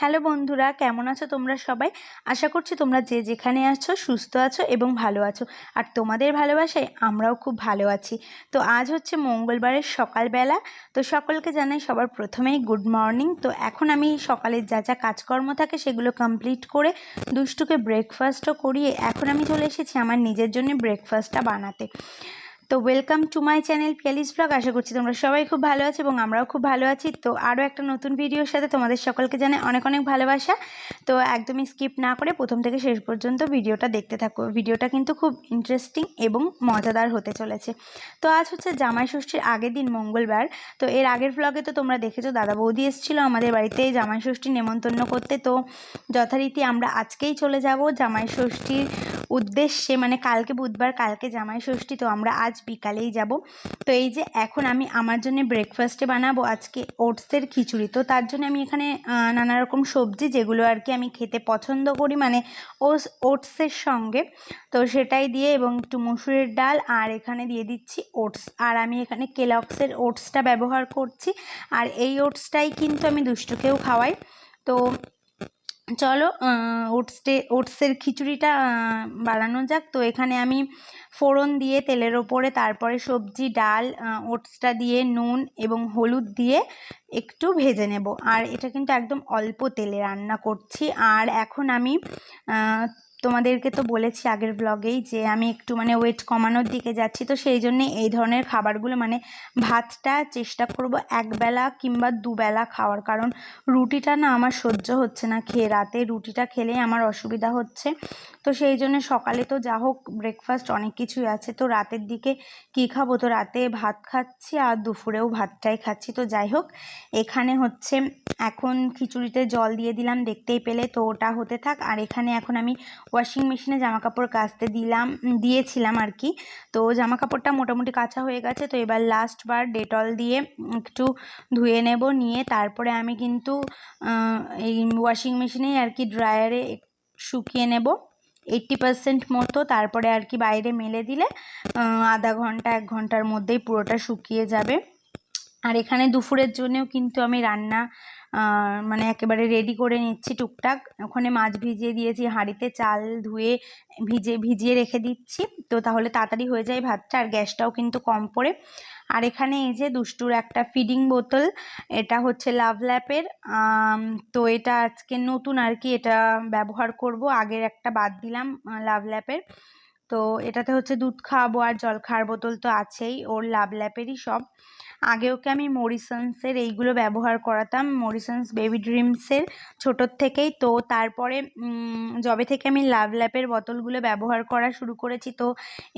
Hello বন্ধুরা, কেমন আছো তোমরা সবাই? আশা করছি তোমরা যে যেখানে আছো সুস্থ আছো এবং ভালো আছো। আর তোমাদের ভালোবাসায় আমরাও খুব ভালো আছি। তো আজ হচ্ছে মঙ্গলবারের সকালবেলা। তো সকলকে জানাই সবার প্রথমেই গুড মর্নিং। তো এখন আমি সকালের যা যা কাজকর্ম থাকে সেগুলো কমপ্লিট করে দুষ্টুকে ব্রেকফাস্টও করিয়ে এখন আমি চলে এসেছি আমার নিজের জন্য ব্রেকফাস্টটা বানাতে। তো welcome to my channel Piyali's blog আশা করছি তোমরা সবাই খুব ভালো আছো এবং আমরাও খুব ভালো আছি। তো আরও একটা নতুন ভিডিওর সাথে তোমাদের সকলকে জানাই অনেক অনেক ভালোবাসা। তো একদমই স্কিপ না করে প্রথম থেকে শেষ পর্যন্ত ভিডিওটা দেখতে থাকো। ভিডিওটা কিন্তু খুব ইন্টারেস্টিং এবং মজাদার হতে চলেছে। তো আজ হচ্ছে জামাই ষষ্ঠীর আগের দিন মঙ্গলবার। তো এর আগের ব্লগে তো তোমরা দেখেছ দাদা বৌদি এসেছিল আমাদের বাড়িতে জামাই ষষ্ঠী নেমন্তন্ন করতে। তো যথারীতি আমরা আজকেই চলে যাব জামাই ষষ্ঠীর উদ্দেশ্যে মানে কালকে বুধবার, কালকে জামাই ষষ্ঠী তো আমরা আজ বিকালেই যাব। তো এই যে এখন আমি আমার জন্য ব্রেকফাস্টে বানাবো আজকে ওটসের খিচুড়ি। তো তার জন্য আমি এখানে নানা রকম সবজি যেগুলো আর কি আমি খেতে পছন্দ করি মানে ওস, ওটসের সঙ্গে। তো সেটাই দিয়ে এবং একটু মুসুরের ডাল আর এখানে দিয়ে দিচ্ছি ওটস। আর আমি এখানে কেলক্সের ওটসটা ব্যবহার করছি। আর এই ওটসটাই কিন্তু আমি দুষ্টুকেও খাওয়াই। তো চলো ওটসটে ওটসের খিচুড়িটা বানানো যাক। তো এখানে আমি ফোড়ন দিয়ে তেলের ওপরে, তারপরে সবজি, ডাল ওটসটা দিয়ে নুন এবং হলুদ দিয়ে একটু ভেজে নেব। আর এটা কিন্তু একদম অল্প তেলে রান্না করছি। আর এখন আমি তোমাদেরকে তো বলেছি আগের ব্লগেই যে আমি একটু মানে ওয়েট কমানোর দিকে যাচ্ছি, তো সেই জন্যে এই ধরনের খাবারগুলো মানে ভাতটা চেষ্টা করব একবেলা কিংবা দুবেলা খাওয়ার। কারণ রুটিটা না আমার সহ্য হচ্ছে না খেয়ে, রাতে রুটিটা খেলেই আমার অসুবিধা হচ্ছে। তো সেই জন্য সকালে তো যা হোক ব্রেকফাস্ট অনেক কিছুই আছে। তো রাতের দিকে কী খাব? তো রাতে ভাত খাচ্ছি আর দুপুরেও ভাতটাই খাচ্ছি। তো যাই হোক, এখানে হচ্ছে এখন খিচুড়িতে জল দিয়ে দিলাম, দেখতেই পেলে। তো ওটা হতে থাক। আর এখানে এখন আমি ওয়াশিং মেশিনে জামা কাপড় কাচতে দিলাম দিয়েছিলাম আর কি। তো জামা কাপড়টা মোটামুটি কাঁচা হয়ে গেছে, তো এবার লাস্টবার ডেটল দিয়ে একটু ধুয়ে নেব, নিয়ে তারপরে আমি কিন্তু এই ওয়াশিং মেশিনেই আর কি ড্রায়ারে শুকিয়ে নেব। এইট্টি পারসেন্ট মতো, তারপরে আর কি বাইরে মেলে দিলে আধা ঘণ্টা, এক ঘণ্টার মধ্যেই পুরোটা শুকিয়ে যাবে। আর এখানে দুপুরের জন্যও কিন্তু আমি রান্না মানে একেবারে রেডি করে নিচ্ছি টুকটাক। ওখানে মাছ ভিজিয়ে দিয়েছি, হাঁড়িতে চাল ধুয়ে ভিজে, ভিজিয়ে রেখে দিচ্ছি। তো তাহলে তাড়াতাড়ি হয়ে যায় ভাতটা, আর গ্যাসটাও কিন্তু কম পড়ে। আর এখানে এই যে দুষ্টুর একটা ফিডিং বোতল, এটা হচ্ছে লাভ ল্যাপের তো এটা আজকে নতুন আর কি, এটা ব্যবহার করব। আগের একটা বাদ দিলাম লাভ ল্যাপের তো এটাতে হচ্ছে দুধ খাওয়াবো আর জল খাওয়ার বোতল তো আছেই, ওর লাভ ল্যাপেরই সব। আগে ওকে আমি মরিসন্সের এইগুলো ব্যবহার করাতাম, মরিসন্স বেবি ড্রিমসের ছোটোর থেকেই। তো তারপরে যবে থেকে আমি লাভ ল্যাপের বোতলগুলো ব্যবহার করা শুরু করেছি, তো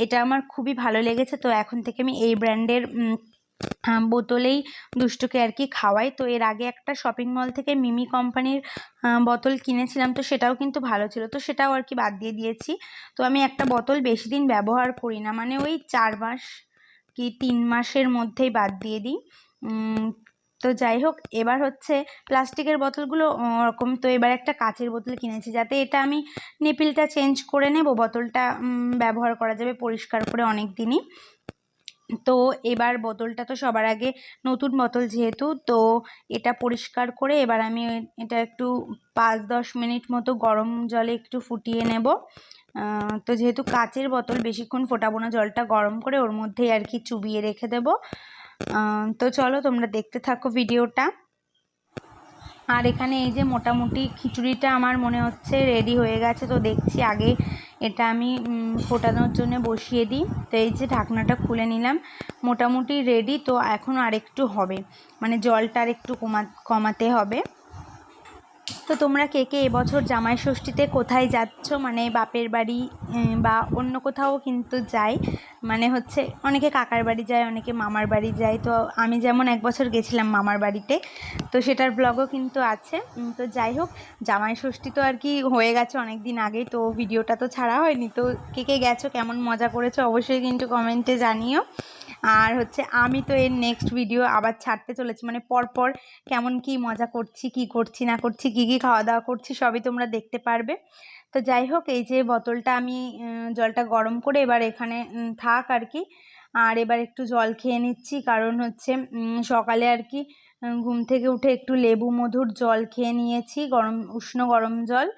এটা আমার খুবই ভালো লেগেছে। তো এখন থেকে আমি এই ব্র্যান্ডের বোতলেই দুষ্টুকে আর কি খাওয়াই। তো এর আগে একটা শপিং মল থেকে মিমি কোম্পানির বোতল কিনেছিলাম, তো সেটাও কিন্তু ভালো ছিল। তো সেটাও আর কি বাদ দিয়ে দিয়েছি। তো আমি একটা বোতল বেশি দিন ব্যবহার করি না মানে ওই চার মাস কি তিন মাসের মধ্যেই বাদ দিয়ে দিই। তো যাই হোক, এবার হচ্ছে প্লাস্টিকের বোতলগুলো ওরকম তো এবার একটা কাচের বোতল কিনেছি, যাতে এটা আমি নিপিলটা চেঞ্জ করে নেব, বোতলটা ব্যবহার করা যাবে পরিষ্কার করে অনেক দিনই তো এবার বোতলটা তো সবার আগে নতুন বোতল যেহেতু, তো এটা পরিষ্কার করে এবার আমি এটা একটু পাঁচ দশ মিনিট মতো গরম জলে একটু ফুটিয়ে নেব। তো যেহেতু কাচের বোতল, বেশিক্ষণ ফোটাবো না, জলটা গরম করে ওর মধ্যেই আর কি চুবিয়ে রেখে দেব। তো চলো তোমরা দেখতে থাকো ভিডিওটা। আর এখানে এই যে মোটামুটি খিচুড়িটা আমার মনে হচ্ছে রেডি হয়ে গেছে, তো দেখছি আগে এটা আমি ফোটানোর জন্য বসিয়ে দিই। তো এই যে ঢাকনাটা খুলে নিলাম, মোটামুটি রেডি তো এখন আরেকটু হবে। মানে জলটা আর একটু কমা, কমাতে হবে। তো তোমরা কে কে এবছর জামাই ষষ্ঠীতে কোথায় যাচ্ছ? মানে বাপের বাড়ি বা অন্য কোথাও কিন্তু যাই। মানে হচ্ছে অনেকে কাকার বাড়ি যায়, অনেকে মামার বাড়ি যায়। তো আমি যেমন এক বছর গেছিলাম মামার বাড়িতে, তো সেটার ব্লগও কিন্তু আছে। তো যাই হোক, জামাই ষষ্ঠী তো আর কি হয়ে গেছে অনেক দিন আগেই তো ভিডিওটা তো ছাড়া হয়নি। তো কে কে গেছো, কেমন মজা করেছ অবশ্যই কিন্তু কমেন্টে জানিও। আর হচ্ছে আমি তো এর নেক্সট ভিডিও আবার ছাড়তে চলেছি। মানে পরপর কেমন কি মজা করছি, কি করছি, না করছি, কি কি খাওয়া দাওয়া করছি, সবই তোমরা দেখতে পারবে। তো যাই হোক, এই যে বোতলটা আমি জলটা গরম করে এবার এখানে থাক আর কি। আর এবার একটু জল খেয়ে নিচ্ছি, কারণ হচ্ছে সকালে আর কি ঘুম থেকে উঠে একটু লেবু মধুর জল খেয়ে নিয়েছি, গরম, উষ্ণ গরম জল।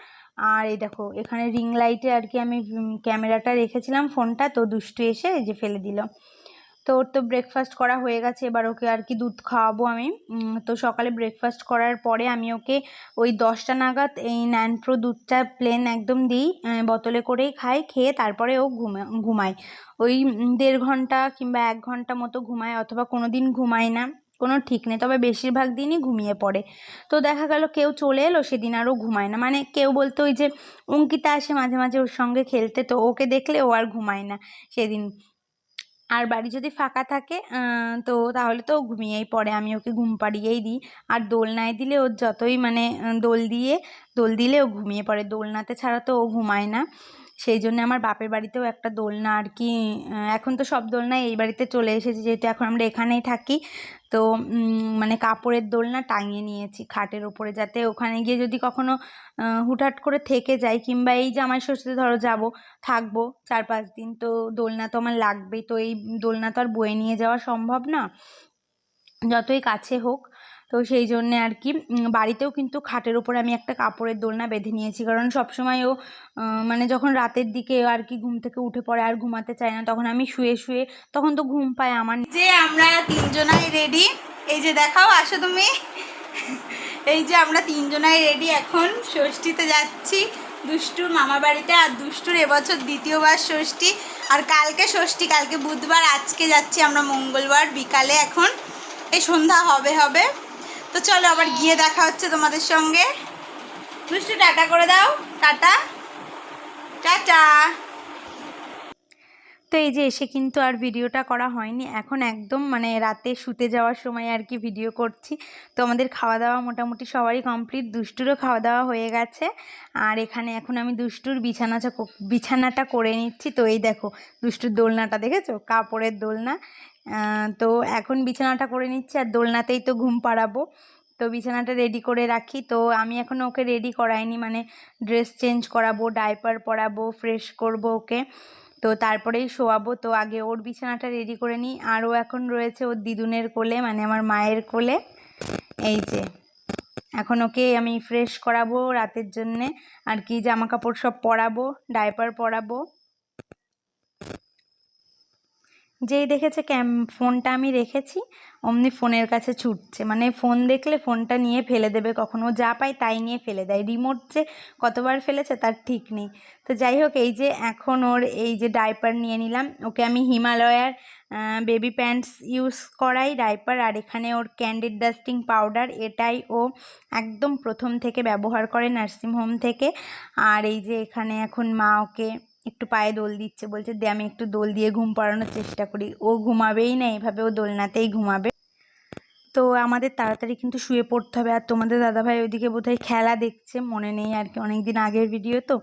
আর এই দেখো, এখানে রিং লাইটে আর কি আমি ক্যামেরাটা রেখেছিলাম ফোনটা তো দুষ্টু এসে এই যে ফেলে দিল। তো ওর তো ব্রেকফাস্ট করা হয়ে গেছে, এবার ওকে আর কি দুধ খাওয়াবো আমি। তো সকালে ব্রেকফাস্ট করার পরে আমি ওকে ওই দশটা নাগাদ এই ন্যানপ্রো দুধটা প্লেন একদম দিই বোতলে করেই খাই, খেয়ে তারপরে ও ঘুমা, ঘুমায়। ওই দেড় ঘণ্টা কিংবা এক ঘণ্টা মতো ঘুমায়, অথবা কোনো দিন ঘুমায় না। কোনো ঠিক নেই, তবে বেশিরভাগ দিনই ঘুমিয়ে পড়ে। তো দেখা গেল কেউ চলে এলো, সেদিন আরও ঘুমায় না। মানে কেউ বলতো ওই যে অঙ্কিতা আসে মাঝে মাঝে ওর সঙ্গে খেলতে, তো ওকে দেখলে ও আর ঘুমায় না সেদিন। আর বাড়ি যদি ফাঁকা থাকে তো তাহলে তো ঘুমিয়েই পড়ে। আমি ওকে ঘুম পাড়িয়েই দিই। আর দোলনায় দিলে ওর যতই মানে দোল দিয়ে, দোল দিলে ও ঘুমিয়ে পড়ে। দোলনাতে ছাড়া তো ও ঘুমায় না। সেই জন্য আমার বাপের বাড়িতেও একটা দোলনা আর কি এখন তো সব দোলনাই এই বাড়িতে চলে এসেছে। যেহেতু এখন আমরা এখানেই থাকি, তো মানে কাপড়ের দোলনা টাঙিয়ে নিয়েছি খাটের ওপরে যাতে ওখানে গিয়ে যদি কখনো হুটহাট করে থেকে যাই কিংবা এই জামাই ষষ্ঠীতে ধরো যাব, থাকব চার পাঁচ দিন, তো দোলনা তো আমার লাগবেই। তো এই দোলনা তো আর বয়ে নিয়ে যাওয়া সম্ভব না। যতই কাছে হোক তো সেই জন্যে আর কি বাড়িতেও কিন্তু খাটের ওপরে আমি একটা কাপড়ের দোলনা বেঁধে নিয়েছি। কারণ সবসময় ও মানে যখন রাতের দিকে আর কি ঘুম থেকে উঠে পড়ে আর ঘুমাতে চায় না, তখন আমি শুয়ে শুয়ে, তখন তো ঘুম পায় আমার যে আমরা তিনজনাই রেডি এই যে দেখাও, আসো তুমি। এই যে আমরা তিনজনাই রেডি এখন ষষ্ঠীতে যাচ্ছি। দুষ্টুর মামা বাড়িতে আর দুষ্টুর এবছর দ্বিতীয়বার ষষ্ঠী। আর কালকে ষষ্ঠী, কালকে বুধবার, আজকে যাচ্ছি আমরা মঙ্গলবার বিকালে এখন। এই সন্ধ্যা হবে হবে। তো চলো আবার গিয়ে দেখা হচ্ছে তোমাদের সঙ্গে। দুষ্টু টাটা করে দাও, টাটা। টাটা। তো এই যে এসে কিন্তু আর ভিডিওটা করা হয়নি, এখন একদম মানে রাতে শুতে যাওয়ার সময় আর কি ভিডিও করছি। তো আমাদের খাওয়া দাওয়া মোটামুটি সবারই কমপ্লিট, দুষ্টুরও খাওয়া দাওয়া হয়ে গেছে। আর এখানে এখন আমি দুষ্টুর বিছানাটা বিছানাটা করে নিচ্ছি। তো এই দেখো, দুষ্টুর দোলনাটা, দেখেছ? কাপড়ের দোলনা। তো এখন বিছানাটা করে নিচ্ছি আর দোলনাতেই তো ঘুম পাড়াবো। তো বিছানাটা রেডি করে রাখি। তো আমি এখন ওকে রেডি করাইনি। মানে ড্রেস চেঞ্জ করাবো ডাইপার পরাবো ফ্রেশ করব ওকে। তো তারপরেই শোয়াবো। তো আগে ওর বিছানাটা রেডি করে নিই। আর ও এখন রয়েছে ওর দিদুনের কোলে মানে আমার মায়ের কোলে। এই যে, এখন ওকে আমি ফ্রেশ করাবো রাতের জন্যে। আর কি জামা কাপড় সব পরাবো ডাইপার পরাবো। যেই দেখেছে ক্যাম, ফোনটা আমি রেখেছি, অমনি ফোনের কাছে ছুটছে। মানে ফোন দেখলে ফোনটা নিয়ে ফেলে দেবে কখনো। যা পায় তাই নিয়ে ফেলে দেয়। রিমোট যে কতবার ফেলেছে তার ঠিক নেই। তো যাই হোক, এই যে এখন ওর এই যে ডাইপার নিয়ে নিলাম। ওকে আমি হিমালয়ার বেবি প্যান্টস ইউজ করাই। ডাইপার আর এখানে ওর ক্যান্ডিড ডাস্টিং পাউডার, এটাই ও একদম প্রথম থেকে ব্যবহার করে নার্সিং হোম থেকে। আর এই যে এখানে এখন মা ওকে একটু পায়ে দোল দিচ্ছে, বলছে, দে, আমি একটু দোল দিয়ে ঘুম পাড়ানোর চেষ্টা করি। ও ঘুমাবেই না এইভাবে ও দোলনাতেই ঘুমাবে। তো আমাদের তাড়াতাড়ি কিন্তু শুয়ে পড়তে হবে। আর তোমাদের দাদাভাই ওইদিকে বোধহয় খেলা দেখছে, মনে নেই আর কি অনেক দিন আগের ভিডিও তো।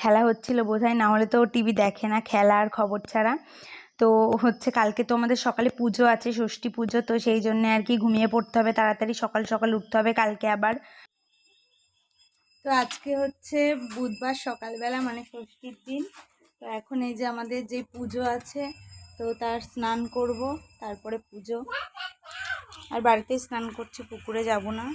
খেলা হচ্ছিল বোধহয়, না হলে তো টিভি দেখে না, খেলা আর খবর ছাড়া। তো হচ্ছে কালকে তো আমাদের সকালে পুজো আছে, ষষ্ঠী পুজো, তো সেই জন্য আর কি ঘুমিয়ে পড়তে হবে, তাড়াতাড়ি সকাল সকাল উঠতে হবে কালকে আবার। তো আজকে হচ্ছে বুধবার সকালবেলা মানে ষষ্ঠীর দিন। তো এখন এই যে আমাদের যে পুজো আছে, তো তার স্নান করব, তারপরে পুজো। আর বাড়িতে স্নান করছি, পুকুরে যাব না।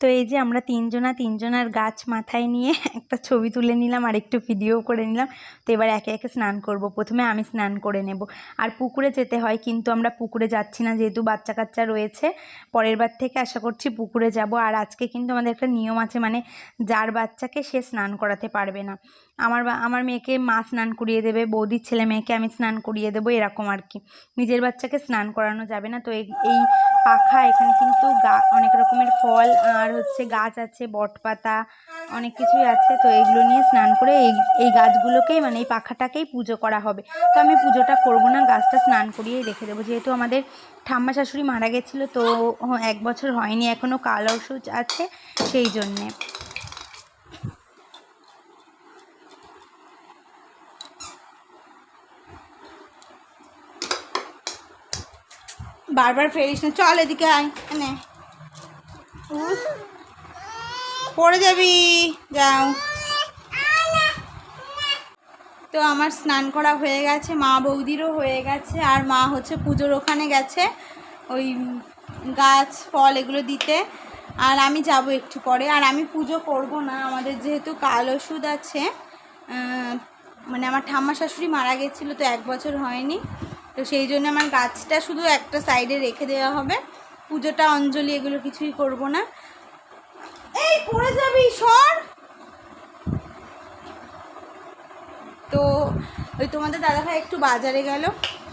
তো এই যে আমরা তিনজনা, তিনজনার গাছ মাথায় নিয়ে একটা ছবি তুলে নিলাম আর একটু ভিডিও করে নিলাম। তো এবার একে একে স্নান করব। প্রথমে আমি স্নান করে নেব। আর পুকুরে যেতে হয়, কিন্তু আমরা পুকুরে যাচ্ছি না, যেহেতু বাচ্চা কাচ্চা রয়েছে। পরের বার থেকে আশা করছি পুকুরে যাব। আর আজকে কিন্তু আমাদের একটা নিয়ম আছে মানে যার বাচ্চাকে সে স্নান করাতে পারবে না। আমার বা, আমার মেয়েকে মা স্নান করিয়ে দেবে, বৌদির ছেলে মেয়েকে আমি স্নান করিয়ে দেবো, এরকম আর কি। নিজের বাচ্চাকে স্নান করানো যাবে না, তো এই পাখা এখানে কিন্তু গা, অনেক রকমের ফল আর হচ্ছে গাছ আছে, বটপাতা, অনেক কিছুই আছে, তো এগুলো নিয়ে স্নান করে এই এই গাছগুলোকেই মানে এই পাখাটাকেই পুজো করা হবে। তো আমি পুজোটা করব না, গাছটা স্নান করিয়েই রেখে দেবো। যেহেতু আমাদের ঠাম্মা শাশুড়ি মারা গেছিল, তো এক বছর হয়নি এখনও কাল ওষুধ আছে, সেই জন্যে। বারবার ফেরিস না। চল এদিকে আয়, এনে। পড়ে যাবি। যাও। তো আমার স্নান করা হয়ে গেছে, মা বৌদিরও হয়ে গেছে, আর মা হচ্ছে পুজোর ওখানে গেছে, ওই গাছ, ফল এগুলো দিতে। আর আমি যাব একটু পরে, আর আমি পুজো করব না, আমাদের যেহেতু কাল ওষুধ আছে মানে আমার ঠাম্মা শাশুড়ি মারা গেছিল, তো এক বছর হয়নি। তো সেই জন্য আমার গাছটা শুধু একটা সাইডে রেখে দেওয়া হবে। পুজোটা অঞ্জলি এগুলো কিছুই করব না। এই পড়ে যাবি সর! তো ওই তোমাদের দাদাভাই একটু বাজারে গেল।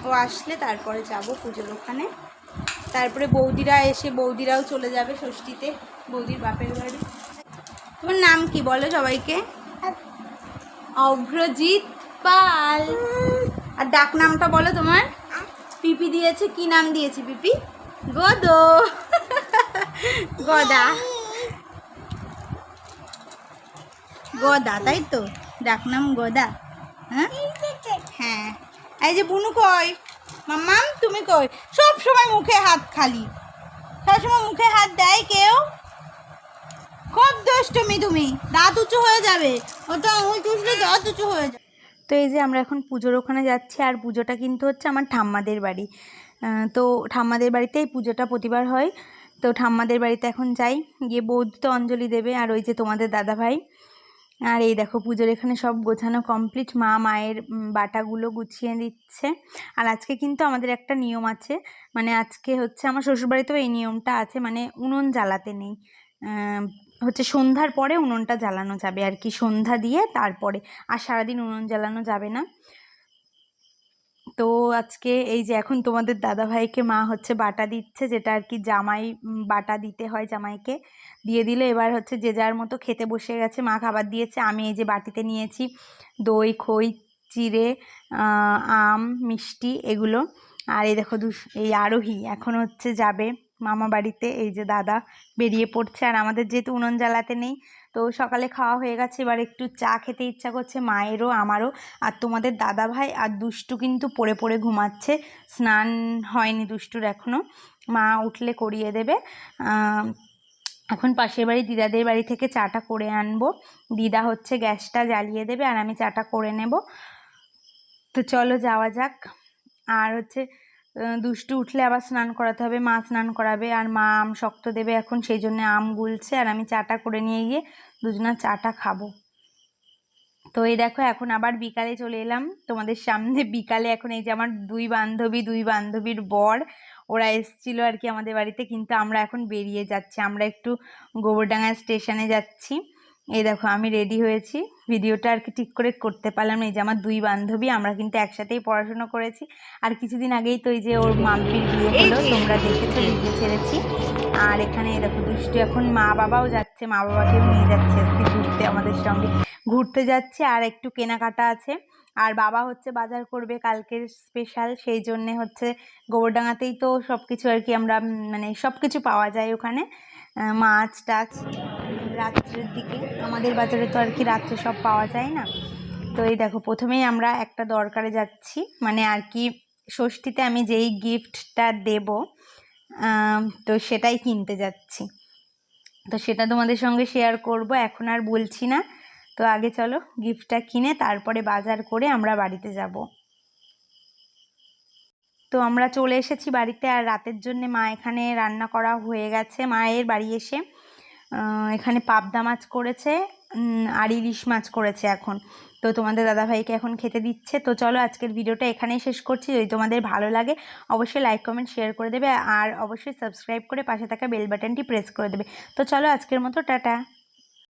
ও আসলে তারপরে যাব পুজোর ওখানে। তারপরে বৌদিরা এসে বৌদিরাও চলে যাবে ষষ্ঠীতে বৌদির বাপের বাড়ি। তোমার নাম কি বলো সবাইকে? অভ্রজিৎ পাল। আর ডাক নামটা বলো তোমার? পিপি দিয়েছে, কি নাম দিয়েছে পিপি? গদো। গদা। গদা, তাই তো? ডাক নাম গদা। হ্যাঁ? হ্যাঁ। এই যে বুনু কই? মাম্মাম, তুমি কই? সব সময় মুখে হাত খালি। সবসময় মুখে হাত দেয় কেউ? খুব দুষ্টুমি তুমি। দাঁত উঁচু হয়ে যাবে। ও তো ওই চুষলে দাঁত উঁচু হয়ে যাবে। তো এই যে আমরা এখন পুজোর ওখানে যাচ্ছি, আর পুজোটা কিন্তু হচ্ছে আমার ঠাম্মাদের বাড়ি। তো ঠাম্মাদের বাড়িতেই পুজোটা প্রতিবার হয়। তো ঠাম্মাদের বাড়িতে এখন যাই, গিয়ে বৌদ্ধ অঞ্জলি দেবে, আর ওই যে তোমাদের দাদা ভাই আর এই দেখো পুজোর এখানে সব গোছানো কমপ্লিট মা মায়ের বাটাগুলো গুছিয়ে দিচ্ছে। আর আজকে কিন্তু আমাদের একটা নিয়ম আছে মানে আজকে হচ্ছে আমার শ্বশুরবাড়িতেও এই নিয়মটা আছে মানে উনুন জ্বালাতে নেই। হচ্ছে সন্ধ্যার পরে উনুনটা জ্বালানো যাবে আর কি। সন্ধ্যা দিয়ে তারপরে, আর সারাদিন উনুন জ্বালানো যাবে না। তো আজকে এই যে এখন তোমাদের দাদা ভাইকে মা হচ্ছে বাটা দিচ্ছে, যেটা আর কি জামাই বাটা দিতে হয় জামাইকে। দিয়ে দিলে এবার হচ্ছে যে যার মতো খেতে বসে গেছে, মা খাবার দিয়েছে। আমি এই যে বাটিতে নিয়েছি দই, খই, চিড়ে আম, মিষ্টি এগুলো। আর এই দেখো এই আরোহী এখন হচ্ছে যাবে মামা বাড়িতে, এই যে দাদা বেরিয়ে পড়ছে। আর আমাদের যেহেতু উনুন জ্বালাতে নেই, তো সকালে খাওয়া হয়ে গেছে। এবার একটু চা খেতে ইচ্ছা করছে, মায়েরও, আমারও। আর তোমাদের দাদা ভাই আর দুষ্টু কিন্তু পড়ে পড়ে ঘুমাচ্ছে। স্নান হয়নি দুষ্টুর এখনও মা উঠলে করিয়ে দেবে। এখন পাশের বাড়ি, দিদাদের বাড়ি থেকে চাটা করে আনব। দিদা হচ্ছে গ্যাসটা জ্বালিয়ে দেবে আর আমি চাটা করে নেব। তো চলো যাওয়া যাক। আর হচ্ছে দুষ্টু উঠলে আবার স্নান করাতে হবে, মা স্নান করাবে, আর মা আম শক্ত দেবে এখন, সেই জন্য আম গুলছে, আর আমি চাটা করে নিয়ে গিয়ে দুজনা চাটা খাব। তো এই দেখো, এখন আবার বিকালে চলে এলাম। তোমাদের সামনে বিকালে এখন এই যে আমার দুই বান্ধবী, দুই বান্ধবীর বর, ওরা এসেছিল আর কি আমাদের বাড়িতে, কিন্তু আমরা এখন বেরিয়ে যাচ্ছি। আমরা একটু গোবরডাঙ্গা স্টেশনে যাচ্ছি। এই দেখো আমি রেডি হয়েছি। ভিডিওটা আর কি ঠিক করে করতে পারলাম এই যে আমার দুই বান্ধবী আমরা কিন্তু একসাথেই পড়াশোনা করেছি। আর কিছুদিন আগেই তো এই যে ওর মাম্পির বিয়ে হলো তোমরা দেখেছ ভিডিও ছেড়েছি। আর এখানে দেখো দুষ্টু এখন মা বাবাও যাচ্ছে মা বাবাকেও নিয়ে যাচ্ছে আজকে ঘুরতে আমাদের সঙ্গে। ঘুরতে যাচ্ছে আর একটু কেনাকাটা আছে। আর বাবা হচ্ছে বাজার করবে কালকের স্পেশাল সেই জন্যে হচ্ছে গোবরডাঙ্গাতেই তো সব কিছু আর কি আমরা মানে সব কিছু পাওয়া যায় ওখানে। মাছ টাছ। রাত্রের দিকে। আমাদের বাজারে তো আর কি রাত্রে সব পাওয়া যায় না। তো এই দেখো, প্রথমেই আমরা একটা দরকারে যাচ্ছি। মানে আর কি ষষ্ঠীতে আমি যেই গিফটটা দেব তো সেটাই কিনতে যাচ্ছি। তো সেটা তোমাদের সঙ্গে শেয়ার করব, এখন আর বলছি না। তো আগে চলো গিফটটা কিনে তারপরে বাজার করে আমরা বাড়িতে যাব। তো আমরা চলে এসেছি বাড়িতে আর রাতের জন্য মা এখানে রান্না করা হয়ে গেছে। মায়ের বাড়ি এসে এখানে পাবদা মাছ করেছে আর ইলিশ মাছ করেছে এখন। তো তোমাদের দাদাভাইকে এখন খেতে দিচ্ছে। তো চলো আজকের ভিডিওটা এখানেই শেষ করছি। যদি তোমাদের ভালো লাগে, অবশ্যই লাইক কমেন্ট শেয়ার করে দেবে। আর অবশ্যই সাবস্ক্রাইব করে পাশে থাকা বেল বাটনটি প্রেস করে দেবে। তো চলো আজকের মতো, টাটা।